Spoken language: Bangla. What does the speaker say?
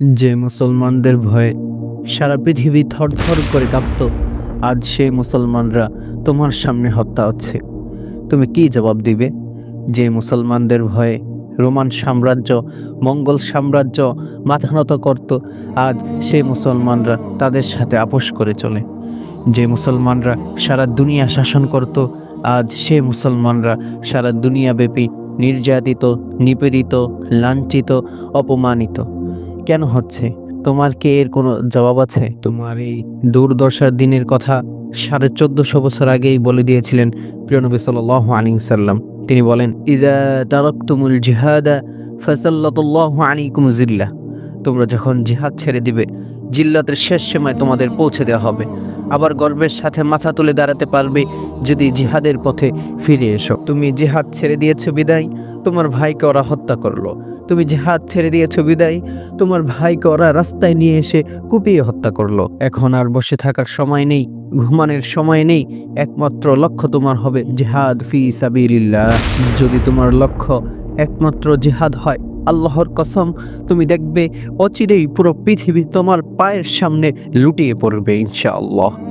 যে মুসলমানদের ভয়ে সারা পৃথিবী থরথর করে কাঁপত, আজ সেই মুসলমানরা তোমার সামনে হত্যা হচ্ছে। তুমি কি জবাব দিবে? যে মুসলমানদের ভয়ে রোমান সাম্রাজ্য, মঙ্গল সাম্রাজ্য মাথা নত করত, আজ সেই মুসলমানরা তাদের সাথে আপোষ করে চলে। যে মুসলমানরা সারা দুনিয়া শাসন করত, আজ সে মুসলমানরা সারা দুনিয়াব্যাপী নির্যাতিত, নিপীড়িত, লাঞ্ছিত, অপমানিত। কেন হচ্ছে? তোমার কে এর কোনো জবাব আছে? তোমার এই দুর্দশার দিনের কথা সাড়ে চোদ্দশো বছর আগেই বলে দিয়েছিলেন প্রিয়নবী সাল আলী সাল্লাম তিনি বলেন ইজা তারকতুমুল জিহাদা ফসল্লাহ আলাইকুম জিল্লা। তোমরা যখন জিহাদ ছেড়ে দিবে, জিল্লাতের শেষ সময় তোমাদের পৌঁছে দেওয়া হবে। আবার গর্বের সাথে মাথা তুলে দাঁড়াতে পারবে যদি জিহাদের পথে ফিরে এসো। তুমি জিহাদ ছেড়ে দিয়েছ বিদায়, তোমার ভাইকে ওরা হত্যা করল। তুমি জিহাদ ছেড়ে দিয়েছ বিদায়, তোমার ভাইকে ওরা রাস্তায় নিয়ে এসে কুপিয়ে হত্যা করল। এখন আর বসে থাকার সময় নেই, ঘুমানোর সময় নেই, একমাত্র লক্ষ্য তোমার হবে জিহাদ ফি সাবিলিল্লাহ। যদি তোমার লক্ষ্য একমাত্র জিহাদ হয় আল্লাহর কসম তুমি দেখবে অচিরেই পুরো পৃথিবী তোমার পায়ের সামনে লুটিয়ে পড়বে ইনশাআল্লাহ।